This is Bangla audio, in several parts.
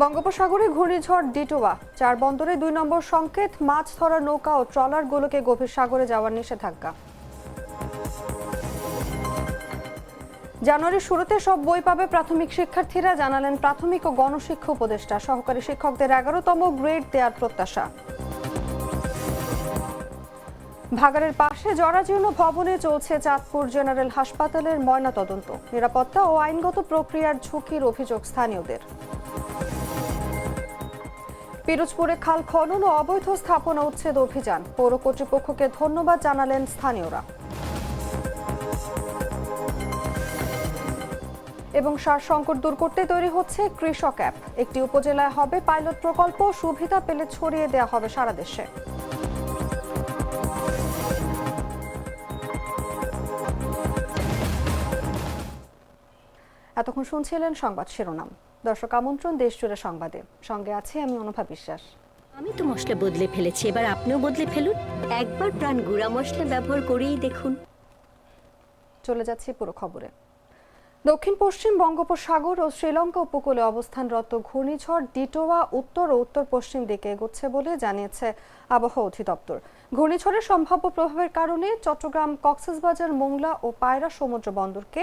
বঙ্গোপসাগরে ঘূর্ণিঝড় ডিটোয়া। চার বন্দরে দুই নম্বর সংকেত, মাছ ধরার নৌকা ও ট্রলারগুলোকে গভীর সাগরে যাওয়ার নিষেধাজ্ঞা। জানুয়ারির শুরুতে সব বই পাবে প্রাথমিক শিক্ষার্থীরা, জানালেন প্রাথমিক ও গণশিক্ষা উপদেষ্টা। সহকারী শিক্ষকদের এগারোতম গ্রেড দেওয়ার প্রত্যাশা। ভাগাড়ের পাশে জরাজীর্ণ ভবনে চলছে চাঁদপুর জেনারেল হাসপাতালের ময়নাতদন্ত। নিরাপত্তা ও আইনগত প্রক্রিয়ার ঝুঁকির অভিযোগ স্থানীয়দের। পিরোজপুরে খাল খনন ও অবৈধ স্থাপনা উচ্ছেদ অভিযান। পৌর কর্তৃপক্ষকে ধন্যবাদ জানালেন স্থানীয়রা। এবং সার সংকট দূর করতে তৈরি হচ্ছে কৃষক অ্যাপ। একটি উপজেলায় হবে পাইলট প্রকল্প, সুবিধা পেলে ছড়িয়ে দেওয়া হবে সারা দেশে। এতক্ষণ শুনছিলেন সংবাদ শিরোনাম। দর্শক আমন্ত্রণ দেশ জুড়ে সংবাদে। সঙ্গে আছে আমি অনুভা বিশ্বাস। আমি তো মশলা বদলে ফেলেছি এবার আপনিও বদলে ফেলুন। একবার প্রাণ গুঁড়া মশলা ব্যবহার করেই দেখুন। চলে যাচ্ছি পুরো খবরে। দক্ষিণ পশ্চিম বঙ্গোপসাগর ও শ্রীলঙ্কা উপকূলে অবস্থানরত ঘূর্ণিঝড় ডিটোয়া উত্তর ও উত্তর পশ্চিম দিকে এগোচ্ছে বলে জানিয়েছে আবহাওয়া অধিদপ্তর। ঘূর্ণিঝড়ের সম্ভাব্য প্রভাবের কারণে চট্টগ্রাম, কক্সবাজার, মোংলা ও পায়রা সমুদ্র বন্দরকে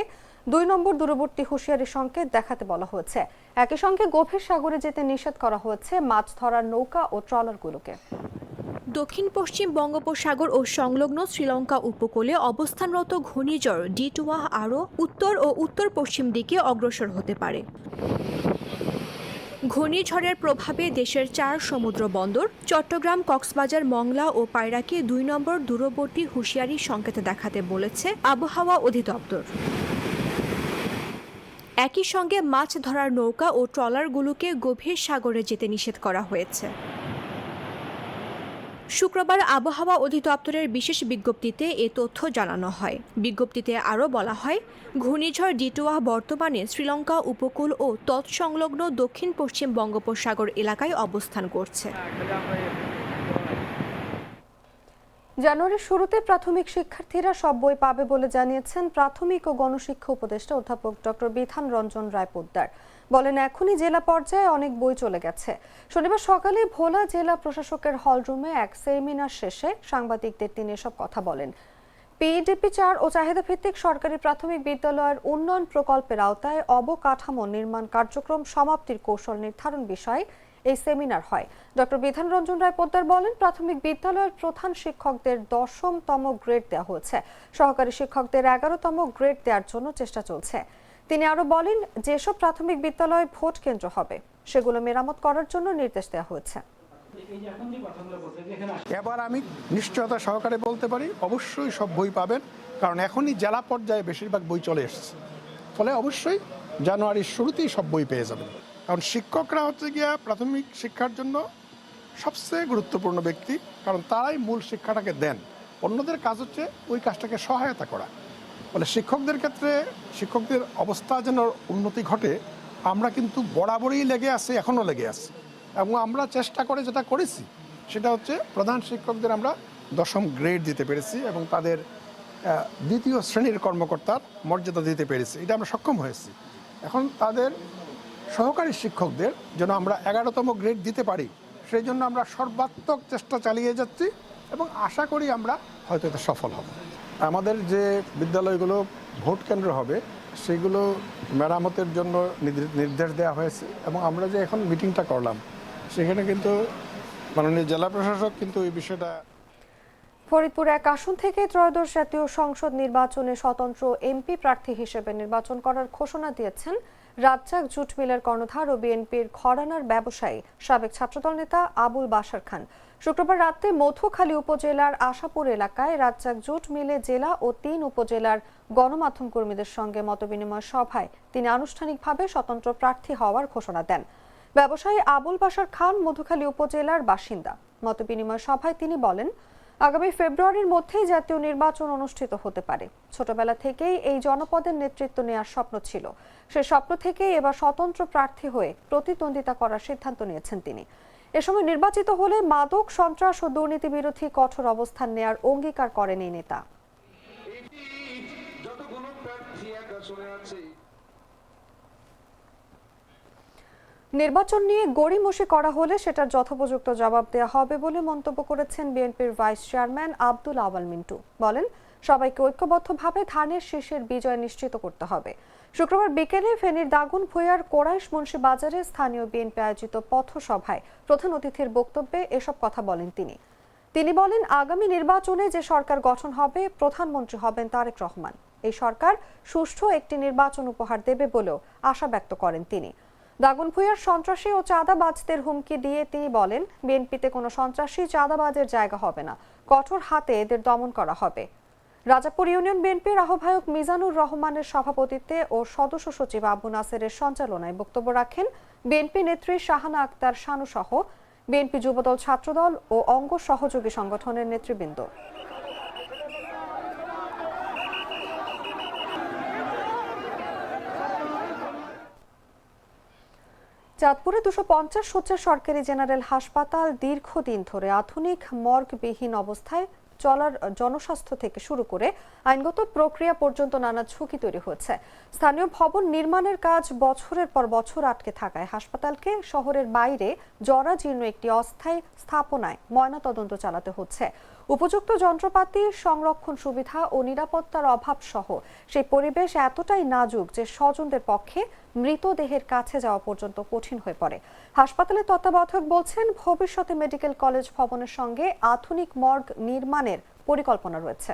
দুই নম্বর দূরবর্তী হুঁশিয়ারি সংকেত দেখাতে বলা হয়েছে। একই সঙ্গে গভীর সাগরে যেতে নিষেধ করা হয়েছে মাছ ধরার নৌকা ও ট্রলারগুলোকে। দক্ষিণ, পশ্চিম বঙ্গোপসাগর ও সংলগ্ন শ্রীলঙ্কা উপকূলে অবস্থানরত ঘূর্ণিঝড় ডিটুয়া আরও উত্তর ও উত্তর পশ্চিম দিকে অগ্রসর হতে পারে। ঘূর্ণিঝড়ের প্রভাবে দেশের চার সমুদ্র বন্দর, চট্টগ্রাম, কক্সবাজার, মংলা ও পায়রাকে দুই নম্বর দূরবর্তী হুঁশিয়ারি সংকেত দেখাতে বলেছে আবহাওয়া অধিদপ্তর। একই সঙ্গে মাছ ধরার নৌকা ও ট্রলারগুলোকে গভীর সাগরে যেতে নিষেধ করা হয়েছে। শুক্রবার আবহাওয়া অধিদপ্তরের বিশেষ বিজ্ঞপ্তিতে এ তথ্য জানানো হয়। বিজ্ঞপ্তিতে আরও বলা হয়, ঘূর্ণিঝড় ডিটোয়া বর্তমানে শ্রীলঙ্কা উপকূল ও তৎসংলগ্ন দক্ষিণ পশ্চিম বঙ্গোপসাগর এলাকায় অবস্থান করছে। জানুয়ারির শুরুতে প্রাথমিক শিক্ষার্থীরা সব বই পাবে বলে জানিয়েছেন প্রাথমিক ও গণশিক্ষা উপদেষ্টা অধ্যাপক ডক্টর বিধান রঞ্জন রায় পোদ্দার। বলেন, এখনই জেলা পর্যায়ে অনেক বই চলে গেছে। শনিবার সকালে ভোলা জেলা প্রশাসকের হলরুমে এক সেমিনার শেষে সাংবাদিকদের তিনি এসব কথা বলেন। পিডিপি চার ও চাহিদা ভিত্তিক সরকারি প্রাথমিক বিদ্যালয়ের উন্নয়ন প্রকল্পের আওতায় অবকাঠামো নির্মাণ কার্যক্রম সমাপ্তির কৌশল নির্ধারণ বিষয়ে এই সেমিনার হয়। ডক্টর বিধান রঞ্জন রায় পোদ্দার বলেন, প্রাথমিক বিদ্যালয়ের প্রধান শিক্ষকদের দশমতম গ্রেড দেওয়া হয়েছে। সহকারী শিক্ষকদের এগারোতম গ্রেড দেওয়ার জন্য চেষ্টা চলছে। তিনি আরও বলেন, যেসব প্রাথমিক বিদ্যালয় ভোট কেন্দ্র হবে, সেগুলো মেরামত করার জন্য নির্দেশ দেওয়া হয়েছে। এবার আমি নিশ্চয়তা সহকারে বলতে পারি, অবশ্যই সব বই পাবেন, কারণ এখনই জেলা পর্যায়ে বেশিরভাগ বই চলে এসেছে। ফলে অবশ্যই জানুয়ারির শুরুতেই সব বই পেয়ে যাবেন। কারণ শিক্ষকরা হচ্ছে গিয়া প্রাথমিক শিক্ষার জন্য সবচেয়ে গুরুত্বপূর্ণ ব্যক্তি, কারণ তারাই মূল শিক্ষাটাকে দেন। অন্যদের কাজ হচ্ছে ওই কাজটাকে সহায়তা করা। ফলে শিক্ষকদের ক্ষেত্রে শিক্ষকদের অবস্থা যেন উন্নতি ঘটে, আমরা কিন্তু বরাবরই লেগে আছি এখনও লেগে আছি। এবং আমরা চেষ্টা করে যেটা করেছি, সেটা হচ্ছে প্রধান শিক্ষকদের আমরা দশম গ্রেড দিতে পেরেছি এবং তাদের দ্বিতীয় শ্রেণির কর্মকর্তার মর্যাদা দিতে পেরেছি। এটা আমরা সক্ষম হয়েছি। এখন তাদের সহকারী শিক্ষকদের যেন আমরা এগারোতম গ্রেড দিতে পারি, সেই জন্য আমরা সর্বাত্মক চেষ্টা চালিয়ে যাচ্ছি এবং আশা করি আমরা হয়তো এতে সফল হব। আমাদের যে বিদ্যালয়গুলো ভোট কেন্দ্র হবে, সেগুলো মেরামতের জন্য নির্দেশ দেওয়া হয়েছে এবং আমরা যে এখন মিটিংটা করলাম, সেখানে কিন্তু মাননীয় জেলা প্রশাসক কিন্তু এই বিষয়টা ফরিদপুর এক আসন থেকে ত্রয়োদশ জাতীয় সংসদ নির্বাচনে স্বতন্ত্র এমপি প্রার্থী হিসেবে নির্বাচন করার ঘোষণা দিয়েছেন রাজ্জাক জুট মিলের কর্ণধার ও বিএনপির খরানার ব্যবসায়ী সাবেক ছাত্রদল নেতা আবুল বাসার খান। শুক্রবার রাতে মধুখালী উপজেলার আশাপুর এলাকায় রাজ্জাক জুট মিলে জেলা ও তিন উপজেলার গণমাধ্যম কর্মীদের সঙ্গে মতবিনিময় সভায় তিনি আনুষ্ঠানিকভাবে স্বতন্ত্র প্রার্থী হওয়ার ঘোষণা দেন। ব্যবসায়ী আবুল বাসার খান মধুখালী উপজেলার বাসিন্দা। মতবিনিময় সভায় তিনি বলেন আগামী ফেব্রুয়ারির মধ্যেই জাতীয় নির্বাচন অনুষ্ঠিত হতে পারে। ছোটবেলা থেকেই এই জনপদের নেতৃত্ব নেওয়ার স্বপ্ন ছিল। সে স্বপ্ন থেকেই এবার স্বতন্ত্র প্রার্থী হয়ে প্রতিদ্বন্দ্বিতা করার সিদ্ধান্ত নিয়েছেন তিনি। এ সময় নির্বাচিত হলে মাদক, সন্ত্রাস ও দুর্নীতি বিরোধী কঠোর অবস্থান নেয়ার অঙ্গীকার করেন এই নেতা যতগুলো প্রার্থী এক আসনে আছে নির্বাচন নিয়ে গড়িমসি করা হলে সেটার যথোপযুক্ত জবাব দেওয়া হবে বলে মন্তব্য করেছেন বিএনপির ভাইস চেয়ারম্যান আব্দুল আওয়াল মিন্টু। বলেন, সবাইকে ঐক্যবদ্ধভাবে ধানের শীষের বিজয় নিশ্চিত করতে হবে। শুক্রবার বিকেলে ফেনীর দাগুন ভূঁইয়ার কোরাইশ মুন্সি বাজারে স্থানীয় বিএনপি আয়োজিত পথসভায় প্রধান অতিথির বক্তব্যে এসব কথা বলেন তিনি। তিনি বলেন, আগামী নির্বাচনে যে সরকার গঠন হবে, প্রধানমন্ত্রী হবেন তারেক রহমান। এই সরকার সুষ্ঠু একটি নির্বাচন উপহার দেবে বলেও আশা ব্যক্ত করেন তিনি। দাগনভূঞার সন্ত্রাসী ও চাঁদাবাজদের হুমকি দিয়ে তিনি বলেন, বিএনপিতে কোনো সন্ত্রাসী চাঁদাবাজের জায়গা হবে না, কঠোর হাতে এদের দমন করা হবে। রাজাপুর ইউনিয়ন বিএনপির আহ্বায়ক মিজানুর রহমানের সভাপতিত্বে ও সদস্য সচিব আবু নাসেরের সঞ্চালনায় বক্তব্য রাখেন বিএনপি নেত্রী শাহানা আক্তার শানু সহ বিএনপি যুবদল ছাত্রদল ও অঙ্গ সহযোগী সংগঠনের নেতৃবৃন্দ। চাঁদপুরে দুশো পঞ্চাশ শয্যার সরকারি জেনারেল হাসপাতাল দীর্ঘদিন ধরে আধুনিক মর্গবিহীন অবস্থায় চলার জনস্বাস্থ্য থেকে শুরু করে আইনগত প্রক্রিয়া পর্যন্ত নানা ঝুঁকি তৈরি হয়েছে। স্থানীয় ভবন নির্মাণের কাজ বছরের পর বছর আটকে থাকায় হাসপাতালকে শহরের বাইরে জরাজীর্ণ একটি অস্থায়ী স্থাপনায় ময়নাতদন্ত চালাতে হচ্ছে। উপযুক্ত যন্ত্রপাতি, সংরক্ষণ সুবিধা ও নিরাপত্তার অভাব সহ সেই পরিবেশ এতটাই নাজুক যে স্বজনদের পক্ষে মৃতদেহের কাছে যাওয়া পর্যন্ত কঠিন হয়ে পড়ে। হাসপাতালের তত্ত্বাবধায়ক বলছেন, ভবিষ্যতে মেডিকেল কলেজ ভবনের সঙ্গে আধুনিক মর্গ নির্মাণের পরিকল্পনা রয়েছে।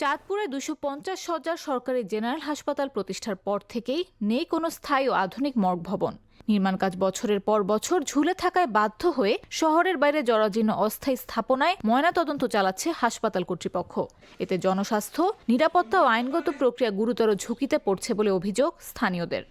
চাঁদপুরে দুশো পঞ্চাশ শয্যার সরকারি জেনারেল হাসপাতাল প্রতিষ্ঠার পর থেকেই নেই কোনো স্থায়ী ও আধুনিক মর্গ ভবন। নির্মাণ কাজ বছরের পর বছর ঝুলে থাকায় বাধ্য হয়ে শহরের বাইরে জরাজীর্ণ অস্থায়ী স্থাপনায় ময়নাতদন্ত চালাচ্ছে হাসপাতাল কর্তৃপক্ষ। এতে জনস্বাস্থ্য, নিরাপত্তা ও আইনগত প্রক্রিয়া গুরুতর ঝুঁকিতে পড়ছে বলে অভিযোগ স্থানীয়দের।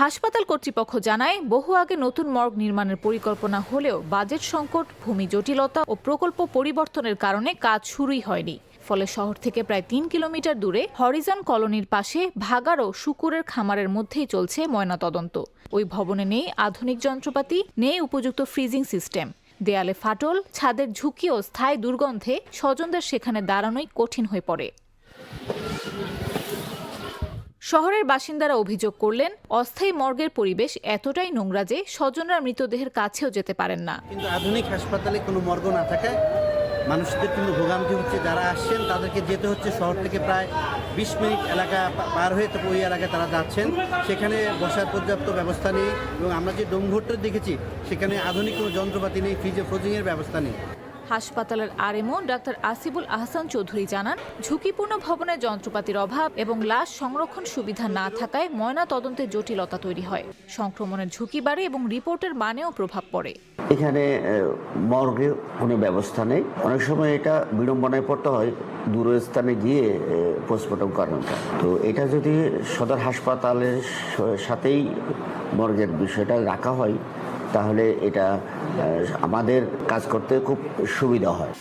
হাসপাতাল কর্তৃপক্ষ জানায়, বহু আগে নতুন মর্গ নির্মাণের পরিকল্পনা হলেও বাজেট সংকট, ভূমি জটিলতা ও প্রকল্প পরিবর্তনের কারণে কাজ শুরুই হয়নি। ফলে শহর থেকে প্রায় তিন কিলোমিটার দূরে হরিজন কলোনির পাশে ভাগার শুকুরের খামারের মধ্যেই চলছে ময়নাতদন্ত। ওই ভবনে নেই আধুনিক যন্ত্রপাতি, নেই উপযুক্ত ফ্রিজিং সিস্টেম। দেয়ালে ফাটল, ছাদের ঝুঁকি ও স্থায়ী দুর্গন্ধে স্বজনদের সেখানে দাঁড়ানোই কঠিন হয়ে পড়ে। শহরের বাসিন্দারা অভিযোগ করলেন, অস্থায়ী মর্গের পরিবেশ এতটাই নোংরা যে স্বজনরা মৃতদেহের কাছেও যেতে পারেন না। কিন্তু আধুনিক হাসপাতালে কোনো মর্গ না থাকায় মানুষদের কিন্তু ভোগান্তি হচ্ছে। যারা আসছেন, তাদেরকে যেতে হচ্ছে শহর থেকে প্রায় বিশ মিনিট এলাকা পার হয়ে তবে ওই এলাকায় তারা যাচ্ছেন। সেখানে বসার পর্যাপ্ত ব্যবস্থা নেই এবং আমরা যে ডোমঘরটা দেখেছি, সেখানে আধুনিক কোনো যন্ত্রপাতি নেই, ফ্রিজে ফ্রোজিংয়ের ব্যবস্থা নেই। হাসপাতালের আরএমও ডাক্তার আসিবুল আহসান চৌধুরী জানান, ঝুঁকিপূর্ণ ভবনের যন্ত্রপাতির অভাব এবং লাশ সংরক্ষণ সুবিধা না থাকায় ময়না তদন্তে জটিলতা তৈরি হয়। সংক্রমণের ঝুঁকি বাড়ে এবং রিপোর্টের মানেও প্রভাব পড়ে। এখানে মর্গে কোনো ব্যবস্থা নেই। অনেক সময় এটা বিড়ম্বনায় পড়তে হয় দূর স্থানে গিয়ে পোস্টমর্টম করানোটা। তো এটা যদি সদর হাসপাতালের সাথেই মর্গের বিষয়টা রাখা হয় তাহলে এটা আমাদের কাজ করতে খুব সুবিধা হয়।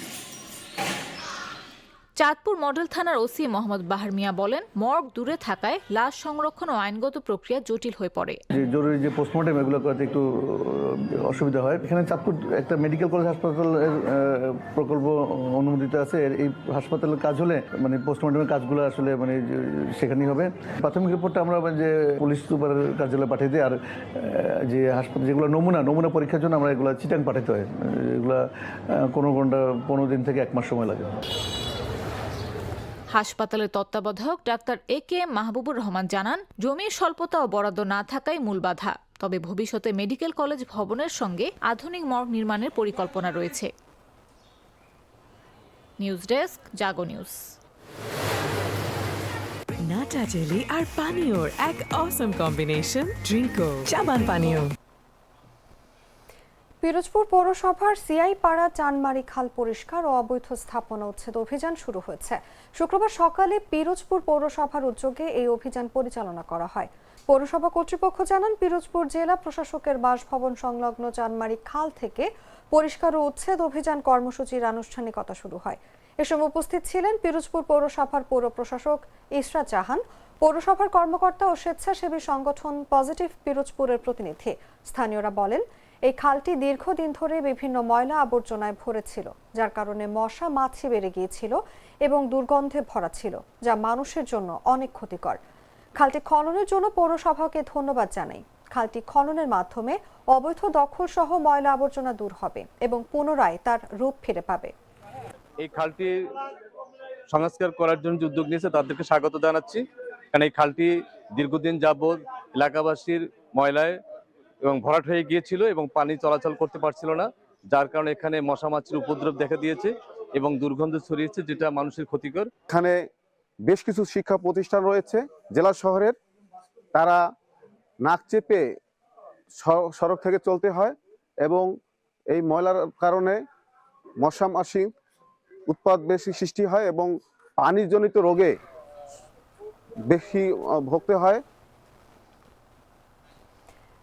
চাঁদপুর মডেল থানার ওসি মোহাম্মদ বাহার মিয়া বলেন, মর্গ দূরে থাকায় লাশ সংরক্ষণ ও আইনগত প্রক্রিয়া জটিল হয়ে পড়ে। জরুরি যে পোস্টমর্টম এগুলো করতে একটু অসুবিধা হয়। এখানে চাঁদপুর একটা মেডিকেল কলেজ হাসপাতালের প্রকল্প অনুমোদিত আছে। এই হাসপাতালের কাজ হলে মানে পোস্টমর্টমের কাজগুলো আসলে মানে সেখানেই হবে। প্রাথমিক রিপোর্টটা আমরা যে পুলিশ সুপারের কার্যালয়ে পাঠিয়ে দিই। আর যে হাসপাতাল, যেগুলো নমুনা নমুনা পরীক্ষার জন্য আমরা এগুলো চিটাং পাঠাতে হয়। এগুলো কোনো ঘণ্টা পনেরো দিন থেকে এক মাস সময় লাগে। হাসপাতালের তত্ত্বাবধায়ক doctor A K Mahbubur Rahman জানান, জমির স্বল্পতা ও বরাদ্দ না থাকাই মূল বাধা। তবে ভবিষ্যতে মেডিকেল কলেজ ভবনের সঙ্গে আধুনিক মর্গ নির্মাণের পরিকল্পনা রয়েছে। News desk, Jago news. নাটা জেলি আর পানীয়র এক অসম কম্বিনেশন ড্রিঙ্কো পানীয়। পিরোজপুর পৌরসভার সিআই পাড়া চানমারি খাল পরিষ্কার ও অবৈধ স্থাপনা উচ্ছেদ অভিযান শুরু হয়েছে। শুক্রবার সকালে পিরোজপুর পৌরসভার উদ্যোগে এই অভিযান পরিচালনা করা হয়। পৌরসভা কর্তৃপক্ষ জানান, পিরোজপুর জেলা প্রশাসকের বাসভবন সংলগ্ন চানমারি খাল থেকে পরিষ্কার ও উচ্ছেদ অভিযান কর্মসূচির আনুষ্ঠানিকতা শুরু হয়। এ সময় উপস্থিত ছিলেন পিরোজপুর পৌরসভার পৌর প্রশাসক ইসরাত জাহান, পৌরসভার কর্মকর্তা ও স্বেচ্ছাসেবী সংগঠন পজিটিভ পিরোজপুরের প্রতিনিধি। স্থানীয়রা বলেন এই খালটি দীর্ঘদিন ধরে বিভিন্ন ময়লা আবর্জনায় ভরে ছিল যার কারণে মশা মাছি বেড়ে গিয়েছিল এবং দুর্গন্ধে ভরা ছিল, যা মানুষের জন্য অনেক ক্ষতিকর। খালটি খননের জন্য পৌরসভাকে ধন্যবাদ জানাই। খালটি খননের মাধ্যমে অবৈধ দখল সহ ময়লা আবর্জনা দূর হবে এবং পুনরায় তার রূপ ফিরে পাবে। এই খালটি সংস্কার করার জন্য যে উদ্যোগ নিয়েছে, তাদেরকে স্বাগত জানাচ্ছি। কারণ এই খালটি দীর্ঘদিন যাবৎ এলাকাবাসীর ময়লায় এবং ভরাট হয়ে গিয়েছিল এবং পানি চলাচল করতে পারছিল না, যার কারণে এখানে মশা মাছির উপদ্রব দেখা দিয়েছে এবং দুর্গন্ধ ছড়িয়েছে, যেটা মানুষের ক্ষতিকর। এখানে বেশ কিছু শিক্ষা প্রতিষ্ঠান রয়েছে জেলা শহরের, তারা নাক চেপে সড়ক থেকে চলতে হয় এবং এই ময়লার কারণে মশা মাছি উৎপাদ বেশি সৃষ্টি হয় এবং পানিজনিত রোগে বেশি ভুগতে হয়।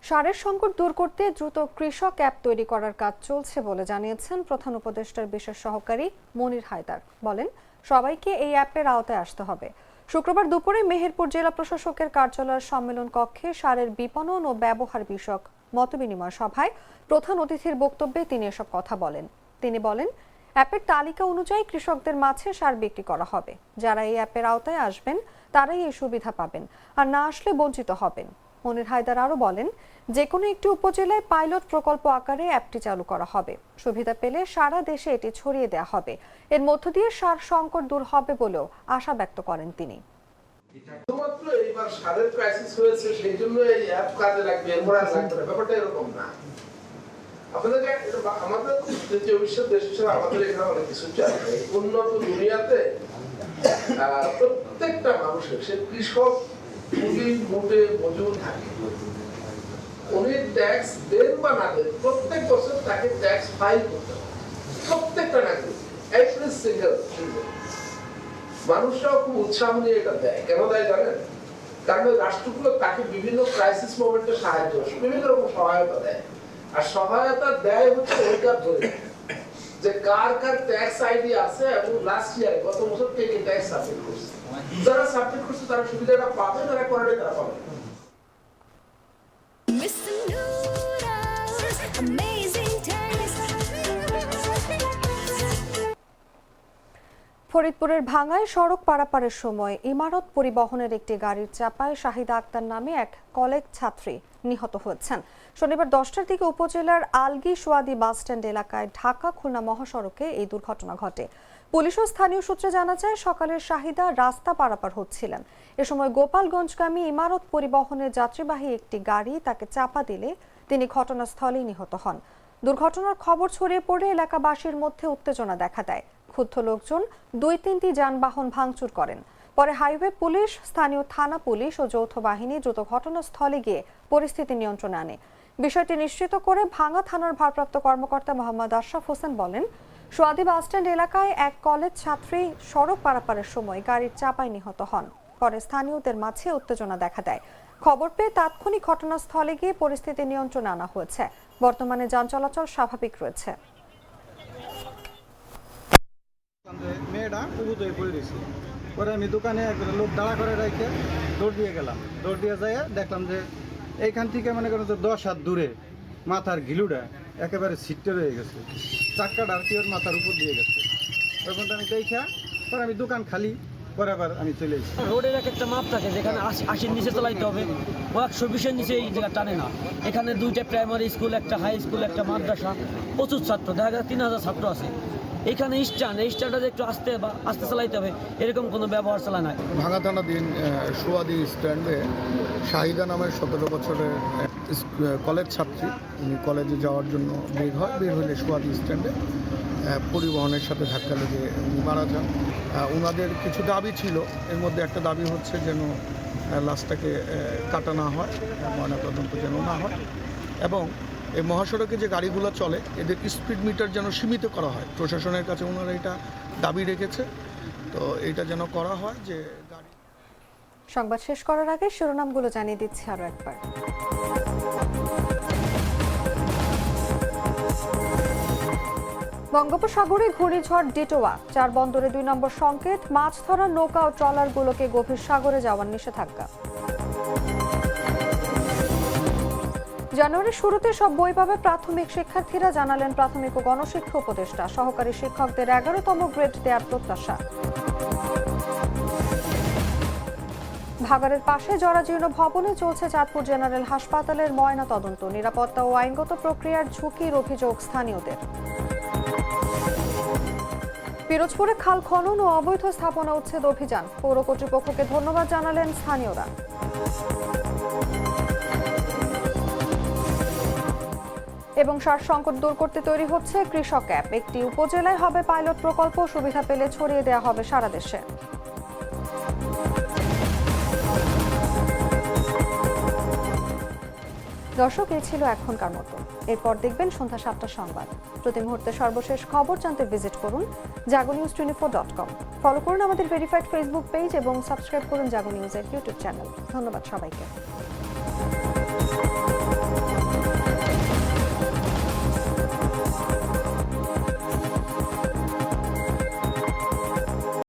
সারের সংকট দূর করতে দ্রুত কৃষক অ্যাপ তৈরি করার কাজ চলছে বলে জানিয়েছেন প্রধান উপদেষ্টার বিশেষ সহকারী মনির হায়দার। বলেন, সবাইকে এই অ্যাপের আওতায় আসতে হবে। শুক্রবার দুপুরে মেহেরপুর জেলা প্রশাসকের কার্যালয়ের সম্মেলন কক্ষে সারের বিপণন ও ব্যবহার বিষয়ক মতবিনিময় সভায় প্রধান অতিথির বক্তব্যে তিনি এসব কথা বলেন। তিনি বলেন, অ্যাপের তালিকা অনুযায়ী কৃষকদের মাঝে সার বিক্রি করা হবে। যারা এই অ্যাপের আওতায় আসবেন, তারাই এই সুবিধা পাবেন। আর না আসলে বঞ্চিত হবেন। মনির হায়দার আরও বলেন যে কোনো একটি উপজেলায় পাইলট প্রকল্প আকারে অ্যাপটি চালু করা হবে। সুবিধা পেলে সারা দেশে এটি ছড়িয়ে দেওয়া হবে। এর মধ্য দিয়ে সার সংকট দূর হবে বলেও আশা ব্যক্ত করেন তিনি। শুধুমাত্র এইবার সারের ক্রাইসিস হয়েছে, সেই জন্য এই অ্যাপ কাজে লাগবে এরপর আর লাগবে ব্যাপারটা এরকম না। আমাদের বিশ্বের দেশ হিসেবে আমাদের এখানে অনেক কিছু চায় এই উন্নত দুনিয়াতে প্রত্যেকটা মানুষের, সে কৃষক মজুর থাকে। উনি ট্যাক্স দেন বা না দেন, প্রত্যেক বছর তাকে ট্যাক্স ফাইল করতে হবে প্রত্যেকটা নাগরিক মানুষরাও খুব উৎসাহ নিয়ে এটা দেয়। কেন দেয় জানেন? কারণ রাষ্ট্রগুলো তাকে বিভিন্ন ক্রাইসিস মোমেন্টে সাহায্য বিভিন্ন রকম সহায়তা দেয়। আর সহায়তা দেয় হচ্ছে ওই কার ধরে। যে কার কার ট্যাক্স আইডি আছে এবং লাস্ট ইয়ার গত বছর কে কে ট্যাক্স সাবমিট করছে। যারা সাবমিট করছে তারা সুবিধাটা পাবে যারা করে তারা পাবে। ফরিদপুরের ভাঙায় সড়ক পারাপারের সময় ইমারত পরিবহনের একটি গাড়ির চাপায় শাহিদা আক্তার নামে এক কলেজ ছাত্রী নিহত হয়েছেন। শনিবার দশটার দিকে উপজেলার আলগি সোয়াদি বাসস্ট্যান্ড এলাকায় ঢাকা খুলনা মহাসড়কে এই দুর্ঘটনা ঘটে। পুলিশ ও স্থানীয় সূত্রে জানা যায়, সকালের শাহিদা রাস্তা পারাপার হচ্ছিলেন। এ সময় গোপালগঞ্জগামী ইমারত পরিবহনের যাত্রীবাহী একটি গাড়ি তাকে চাপা দিলে তিনি ঘটনাস্থলেই নিহত হন। দুর্ঘটনার খবর ছড়িয়ে পড়ে এলাকাবাসীর মধ্যে উত্তেজনা দেখা দেয়। ক্ষুব্ধ লোকজন দুই তিনটি যানবাহন ভাঙচুর করেন। পরে হাইওয়ে পুলিশ, স্থানীয় থানা পুলিশ ও যৌথ বাহিনী দ্রুত ঘটনাস্থলে গিয়ে পরিস্থিতি নিয়ন্ত্রণে আনে। বিষয়টি নিশ্চিত করে ভাঙা থানার ভারপ্রাপ্ত কর্মকর্তা মোহাম্মদ আশরাফ হোসেন বলেন সোয়াদি বাসস্ট্যান্ড এলাকায় এক কলেজ ছাত্রী সড়ক পারাপারের সময় গাড়ির চাপায় নিহত হন। পরে স্থানীয়দের মাঝে উত্তেজনা দেখা দেয়। খবর পেয়ে তাৎক্ষণিক ঘটনাস্থলে গিয়ে পরিস্থিতি নিয়ন্ত্রণে আনা হয়েছে। বর্তমানে যান চলাচল স্বাভাবিক রয়েছে। মেয়েটা পরে আমি দোকানে একজন লোক দাঁড়া করে রেখে দৌড় দিয়ে গেলাম। দৌড় দিয়ে যাই দেখলাম যে এইখান থেকে মনে করেন যে দশ হাত দূরে মাথার ঘিলুটা একেবারে ছিটটে রয়ে গেছে। চাক্কাটা আর কি ওর মাথার উপর দিয়ে গেছে। তখন তো আমি দেখা পরে আমি দোকান খালি, পরে আবার আমি চলে এসেছি। রোডের এক একটা মাপ থাকে, যেখানে আশি আশির নিচে চালাইতে হবে ও একশো বিশের নিচে এই জায়গা টানে না। এখানে দুইটা প্রাইমারি স্কুল একটা হাই স্কুল একটা মাদ্রাসা, প্রচুর ছাত্র, দেখা যায় তিন হাজার ছাত্র আছে। এখানে স্ট্যান্ড এই স্ট্যান্ডটা একটু আসতে বা, আস্তে চালাইতে হবে, এরকম কোনো ব্যবহার চালা নাই। ভাঙা থানা দিন সুয়াদি স্ট্যান্ডে শাহিদা নামের সতেরো বছরের কলেজ ছাত্রী, উনি কলেজে যাওয়ার জন্য বের হয়, বের হলে সুয়াদি স্ট্যান্ডে পরিবহনের সাথে ধাক্কা লেগে উনি মারা যান। ওনাদের কিছু দাবি ছিল, এর মধ্যে একটা দাবি হচ্ছে যেন লাশটাকে কাটা না হয়, ময়নাতদন্ত যেন না হয়। এবং এই মহাসড়কে যে গাড়িগুলো চলে, এদের স্পিড মিটার যেন সীমিত করা হয়। প্রশাসনের কাছে ওনারা এটা দাবি রেখেছে। তো এটা যেন করা হয় যে গাড়ি সংবাদ শেষ করার আগে শিরোনামগুলো জানিয়ে দিচ্ছি আরও একবার। বঙ্গোপসাগরে ঘূর্ণিঝড় ডিটোয়া, চার বন্দরে দুই নম্বর সংকেত, মাছ ধরার নৌকা ও ট্রলারগুলোকে গভীর সাগরে যাওয়ার নিষেধাজ্ঞা। জানুয়ারির শুরুতে সব বই পাবে প্রাথমিক শিক্ষার্থীরা, জানালেন প্রাথমিক ও গণশিক্ষা উপদেষ্টা। সহকারী শিক্ষকদের এগারোতম গ্রেড দেওয়ার প্রত্যাশা। ভাগাড়ের পাশে জরাজীর্ণ ভবনে চলছে চাঁদপুর জেনারেল হাসপাতালের ময়না তদন্ত নিরাপত্তা ও আইনগত প্রক্রিয়ার ঝুঁকির অভিযোগ স্থানীয়দের। পিরোজপুরে খাল খনন ও অবৈধ স্থাপনা উচ্ছেদ অভিযান। পৌর কর্তৃপক্ষকে ধন্যবাদ জানালেন স্থানীয়রা। এবং সার সংকট দূর করতে তৈরি হচ্ছে কৃষক অ্যাপ। একটি উপজেলায় হবে পাইলট প্রকল্প, সুবিধা পেলে ছড়িয়ে দেওয়া হবে সারা দেশে। দর্শক এই ছিল এখনকার মতো। এরপর দেখবেন সন্ধ্যা সাতটা সংবাদ। প্রতি মুহূর্তে সর্বশেষ খবর জানতে ভিজিট করুন Jago news twenty four dot com follow করুন আমাদের ভেরিফাইড ফেসবুক পেজ এবং সাবস্ক্রাইব করুন জাগো নিউজের ইউটিউব চ্যানেল ধন্যবাদ সবাইকে।